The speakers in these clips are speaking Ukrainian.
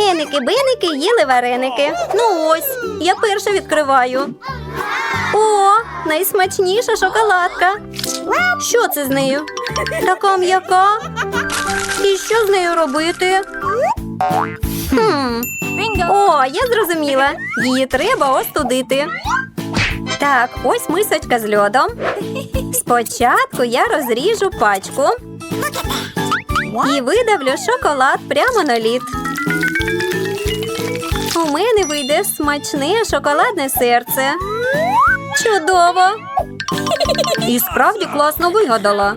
Еники-беники їли вареники. Ну ось, я перша відкриваю. О, найсмачніша шоколадка. Що це з нею? Така м'яка. І що з нею робити? Хм. О, я зрозуміла. Її треба остудити. Так, ось мисочка з льодом. Спочатку я розріжу пачку і видавлю шоколад прямо на лід. У мене вийде смачне шоколадне серце. Чудово! І справді класно вигадала.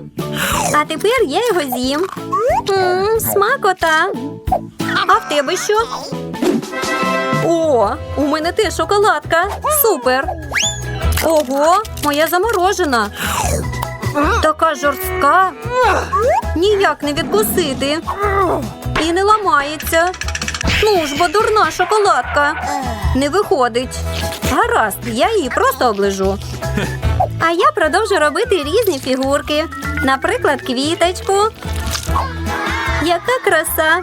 А тепер я його з'їм. Смакота. А в тебе що? О, у мене теж шоколадка. Супер. Ого, моя заморожена. Така жорстка. Ніяк не відкусити. І не ламається. Ну ж, бо дурна шоколадка. Не виходить. Гаразд, я її просто оближу. А я продовжу робити різні фігурки. Наприклад, квіточку. Яка краса.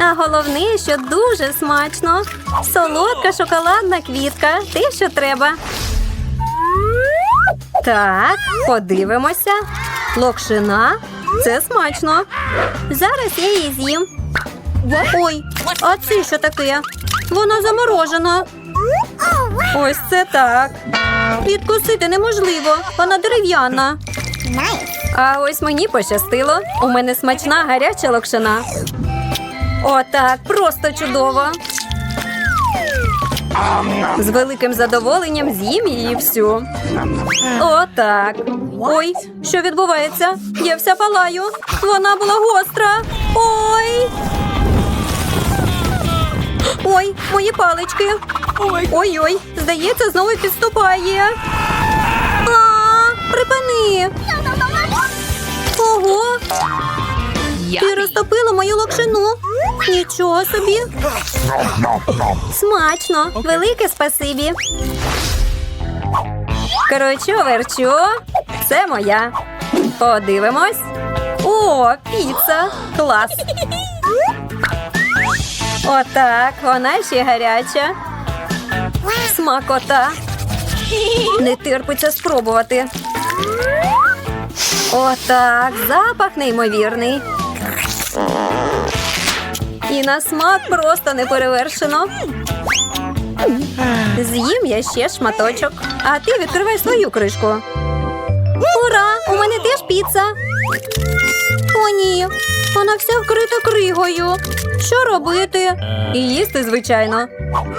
А головне, що дуже смачно. Солодка шоколадна квітка. Те, що треба. Так, подивимося. Локшина. Це смачно. Зараз я її з'їм. Ой, а це що таке? Вона заморожена. Ось це так. Відкусити неможливо, вона дерев'яна. А ось мені пощастило. У мене смачна гаряча локшина. Отак, просто чудово. З великим задоволенням з'їм її всю. Отак. Ой, що відбувається? Я вся палаю. Вона була гостра. Ой. Ой, мої палички. Ой-ой, здається, знову підступає. А, припини. Ого, ти розтопила мою локшину. Нічого собі. Смачно. Велике спасибі. Кручу, верчу. Це моя. Подивимось. О, піца. Клас. Отак, вона ще гаряча. Смакота. Не терпиться спробувати. Отак, запах неймовірний. І на смак просто не перевершено. З'їм я ще шматочок, а ти відкривай свою кришку. Ура! У мене теж піца. О, ні, вона вся вкрита кригою. Що робити? І їсти, звичайно.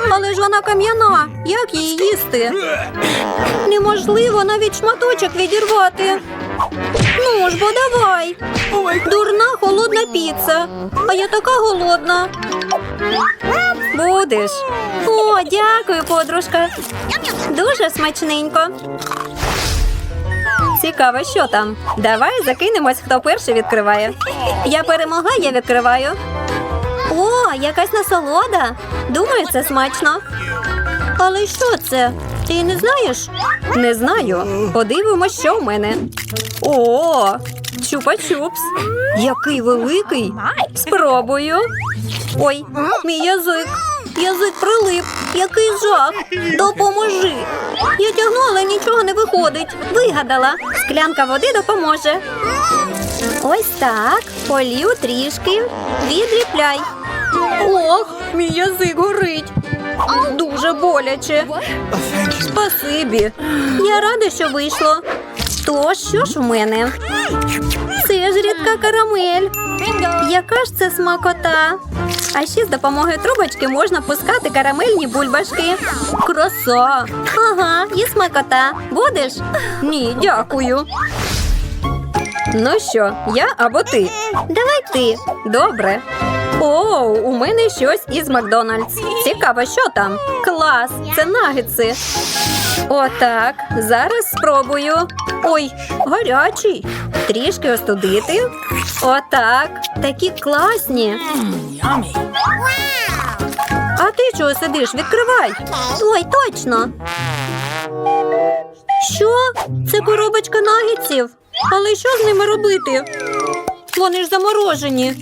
Але ж вона кам'яна. Як її їсти? Неможливо навіть шматочок відірвати. Ну ж бо давай. Дурна холодна піца. А я така голодна. Будеш. О, дякую, подружка. Дуже смачненько. Цікаво, що там. Давай закинемось, хто перший відкриває. Я перемогла, я відкриваю. О, якась насолода. Думаю, це смачно. Але що це? Ти не знаєш? Не знаю. Подивимось, що в мене. О, чупа-чупс. Який великий. Спробую. Ой, мій язик. Язик прилип. Який жах. Допоможи. Я тягну, але нічого не виходить. Вигадала. Склянка води допоможе. Ось так. Полью трішки. Відліпляй. Ох, мій язик горить. Дуже боляче. Спасибі. Я рада, що вийшло. То що ж в мене? Це ж рідка карамель. Яка ж це смакота? А ще з допомогою трубочки можна пускати карамельні бульбашки. Краса! Ага, і смакота. Будеш? Ні, дякую. Ну що, я або ти? Давай ти. Добре. О, у мене щось із Макдональдс. Цікаво, що там? Клас, це нагетси. Отак. Зараз спробую. Ой, гарячий. Трішки остудити. Отак. Такі класні. А ти чого сидиш? Відкривай. Ой, точно. Що? Це коробочка нагетсів? Але що з ними робити? Вони ж заморожені.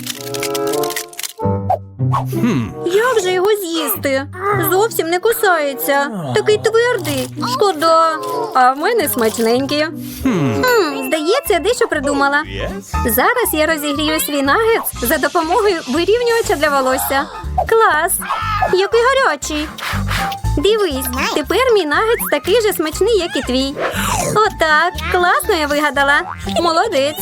Як же його з'їсти? Зовсім не кусається. Такий твердий. Шкода. А в мене смачненький. Хм, здається, я дещо придумала. Зараз я розігрію свій нагетс за допомогою вирівнювача для волосся. Клас! Який гарячий. Дивись, тепер мій нагетс такий же смачний, як і твій. Отак, класно я вигадала. Молодець.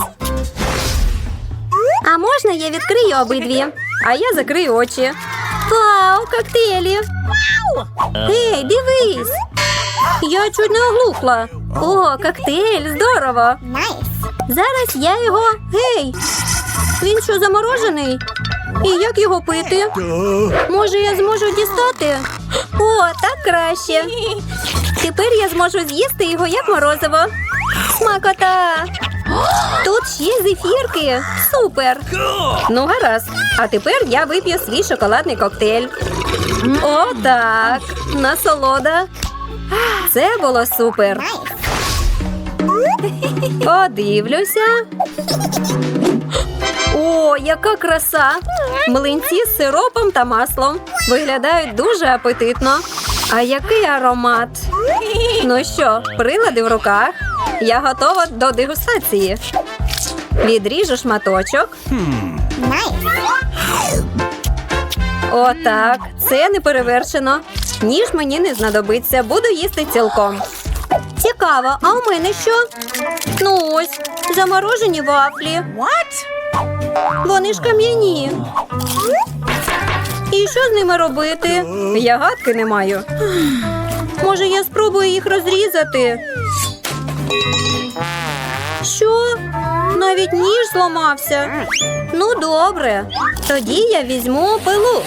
А можна я відкрию обидві? А я закрию очі. Вау, коктейлі! Ей, дивись! Я чуть не оглухла. О, коктейль, здорово! Зараз я його. Гей! Він що заморожений? І як його пити? Може, я зможу дістати? О, так краще. Тепер я зможу з'їсти його як морозиво. Смакота! Тут ще зефірки. Супер! Ну, гаразд. А тепер я вип'ю свій шоколадний коктейль. О, так. Насолода. Це було супер. Подивлюся. О, яка краса! Млинці з сиропом та маслом виглядають дуже апетитно. А який аромат? Ну що, прилади в руках? Я готова до дегустації. Відріжу шматочок. Отак, це не перевершено. Ніж мені не знадобиться, буду їсти цілком. Цікаво, а у мене що? Ну ось, заморожені вафлі. Вони ж кам'яні. І що з ними робити? Я гадки не маю. Може, я спробую їх розрізати? Що? Навіть ніж зламався. Ну, добре. Тоді я візьму пилу.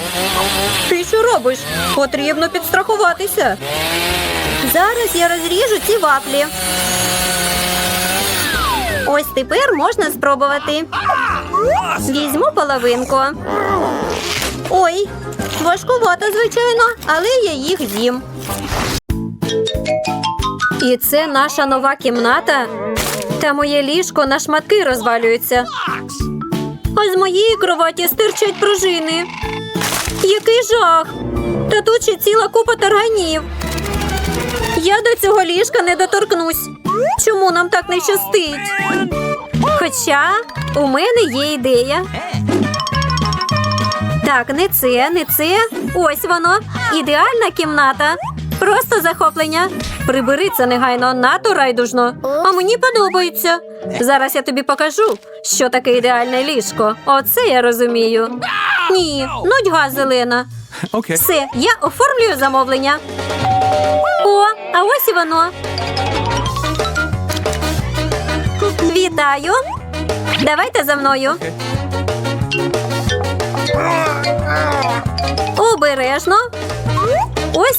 Ти що робиш? Потрібно підстрахуватися. Зараз я розріжу ці вафлі. Ось тепер можна спробувати. Візьму половинку. Ой, важкувато, звичайно, але я їх з'їм. І це наша нова кімната. Та моє ліжко на шматки розвалюється. А з моєї кроваті стирчать пружини. Який жах! Та тут ще ціла купа тарганів. Я до цього ліжка не доторкнусь. Чому нам так не щастить? Хоча у мене є ідея. Так, не це, не це. Ось воно. Ідеальна кімната. Просто захоплення. Прибери це негайно, надто райдужно. А мені подобається. Зараз я тобі покажу, що таке ідеальне ліжко. Оце я розумію. Ні, нудьга зелена. Okay. Все, я оформлюю замовлення. О, а ось і воно. Вітаю. Давайте за мною. Обережно.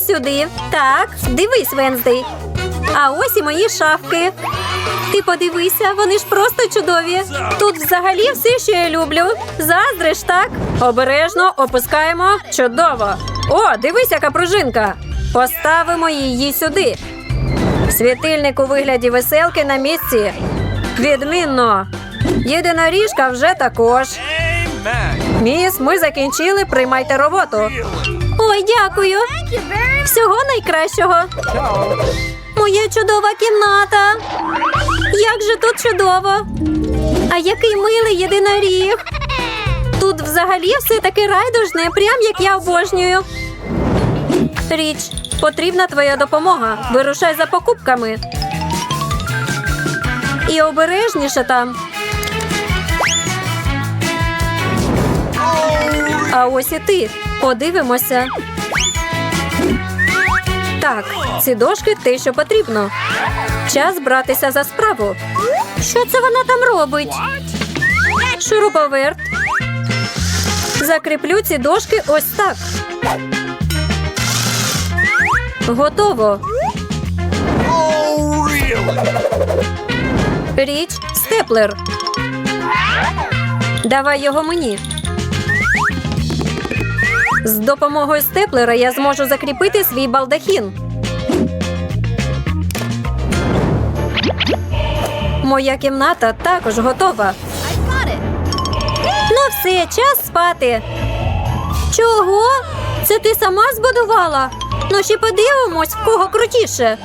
Ось сюди. Так, дивись, Венздей. А ось і мої шафки. Ти подивися, вони ж просто чудові. Тут взагалі все, що я люблю. Заздриш, так? Обережно опускаємо. Чудово. О, дивись, яка пружинка. Поставимо її сюди. Світильник у вигляді веселки на місці. Відмінно. Єдиноріжка вже також. Міс, ми закінчили. Приймайте роботу. Ой, дякую. Всього найкращого. Моя чудова кімната. Як же тут чудово. А який милий єдиноріг. Тут взагалі все таке райдужне, прям як я обожнюю. Річ, потрібна твоя допомога. Вирушай за покупками. І обережніше там. А ось і ти. Подивимося. Так, ці дошки те, що потрібно. Час братися за справу. Що це вона там робить? Шуруповерт. Закріплю ці дошки ось так. Готово. Річ степлер. Давай його мені. З допомогою степлера я зможу закріпити свій балдахін. Моя кімната також готова. Ну все, час спати. Чого? Це ти сама збудувала? Ну ще подивимось, в кого крутіше.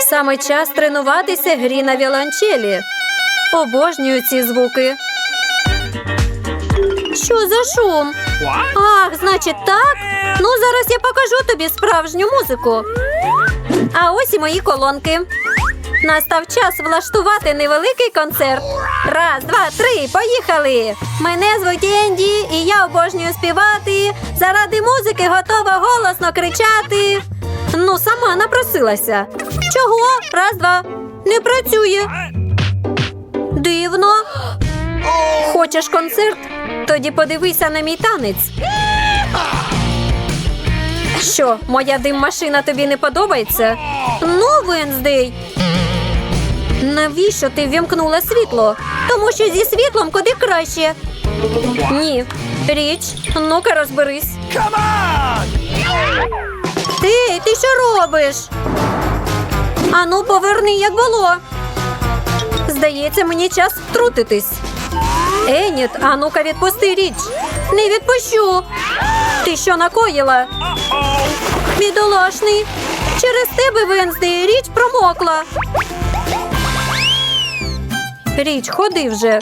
Саме час тренуватися грі на віолончелі. Обожнюю ці звуки. Що за шум? Ах, значить так? Ну, зараз я покажу тобі справжню музику. А ось і мої колонки. Настав час влаштувати невеликий концерт. Раз, два, три, поїхали! Мене звуть Енді, і я обожнюю співати. Заради музики готова голосно кричати. Ну, сама напросилася. Чого? Раз, два. Не працює. Дивно. Хочеш концерт? Тоді подивися на мій танець. Що, моя дим-машина тобі не подобається? Ну, Венздей. Навіщо ти ввімкнула світло? Тому що зі світлом куди краще. Ні. Річ, ну-ка розберись. Ти, ти що робиш? Ану, поверни, як було. Здається, мені час втрутитись. Еніт, а ну-ка відпусти річ. Не відпущу. Ти що накоїла? Бідолашний. Через тебе, Венздей, річ промокла. Річ, ходи вже.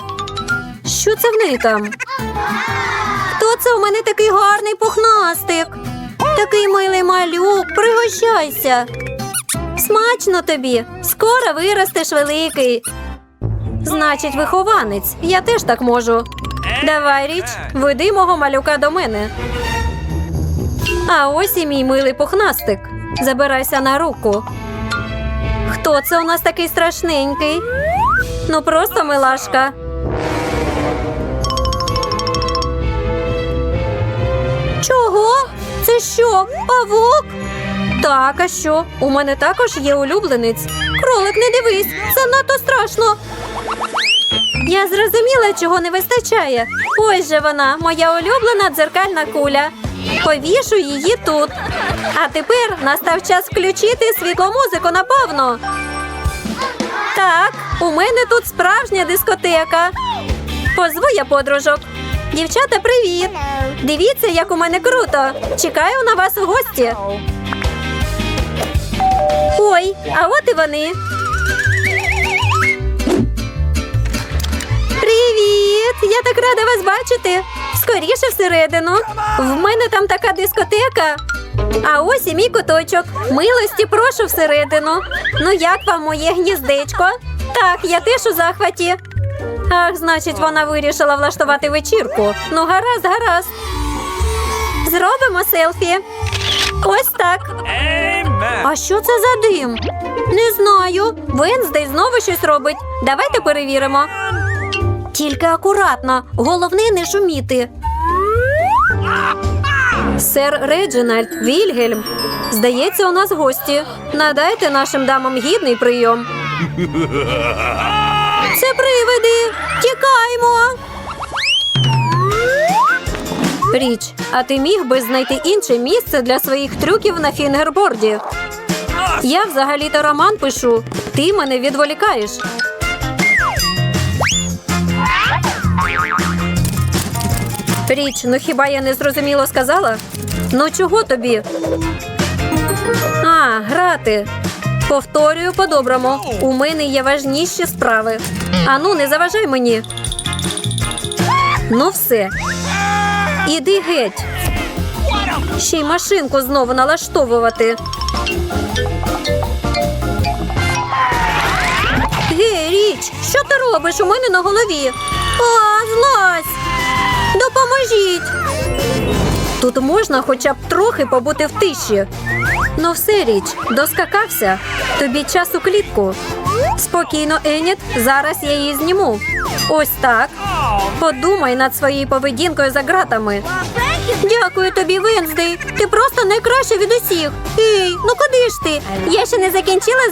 Що це в неї там? Хто це у мене такий гарний пухнастик? Такий милий малюк, пригощайся. Смачно тобі, скоро виростеш великий. Значить, вихованець, я теж так можу. Давай, річ, веди мого малюка до мене. А ось і мій милий пухнастик. Забирайся на руку. Хто це у нас такий страшненький? Ну просто милашка. Чого? Це що? Павук? Так, а що? У мене також є улюбленець. Кролик, не дивись, це надто страшно. Я зрозуміла, чого не вистачає. Ось же вона, моя улюблена дзеркальна куля. Повішу її тут. А тепер настав час включити світломузику наповно. Так, у мене тут справжня дискотека. Позву я подружок. Дівчата, привіт! Дивіться, як у мене круто. Чекаю на вас у гості. Ой, а от і вони. Я так рада вас бачити. Скоріше всередину. В мене там така дискотека. А ось і мій куточок. Милості прошу всередину. Ну як вам моє гніздечко? Так, я теж у захваті. Ах, значить, вона вирішила влаштувати вечірку. Ну, гаразд, гаразд. Зробимо селфі. Ось так. А що це за дим? Не знаю. Венздей знову щось робить. Давайте перевіримо. Тільки акуратно. Головне не шуміти. Сер Реджинальд Вільгельм. Здається, у нас гості. Надайте нашим дамам гідний прийом. Це привиди. Тікаймо. Річ, а ти міг би знайти інше місце для своїх трюків на фінгерборді? Я взагалі-то роман пишу. Ти мене відволікаєш. Річ, ну хіба я не зрозуміло сказала? Ну чого тобі? А, грати. Повторюю по-доброму. У мене є важніші справи. Ану, не заважай мені. Ну, все. Іди геть. Ще й машинку знову налаштовувати. Гей, річ, що ти робиш у мене на голові? А, злазь! Допоможіть! Тут можна хоча б трохи побути в тиші. Ну все, річ, доскакався. Тобі час у клітку. Спокійно, Еніт, зараз я її зніму. Ось так. Подумай над своєю поведінкою за ґратами. Дякую тобі, Венздей. Ти просто найкраща від усіх. Ей, ну куди ж ти? Я ще не закінчила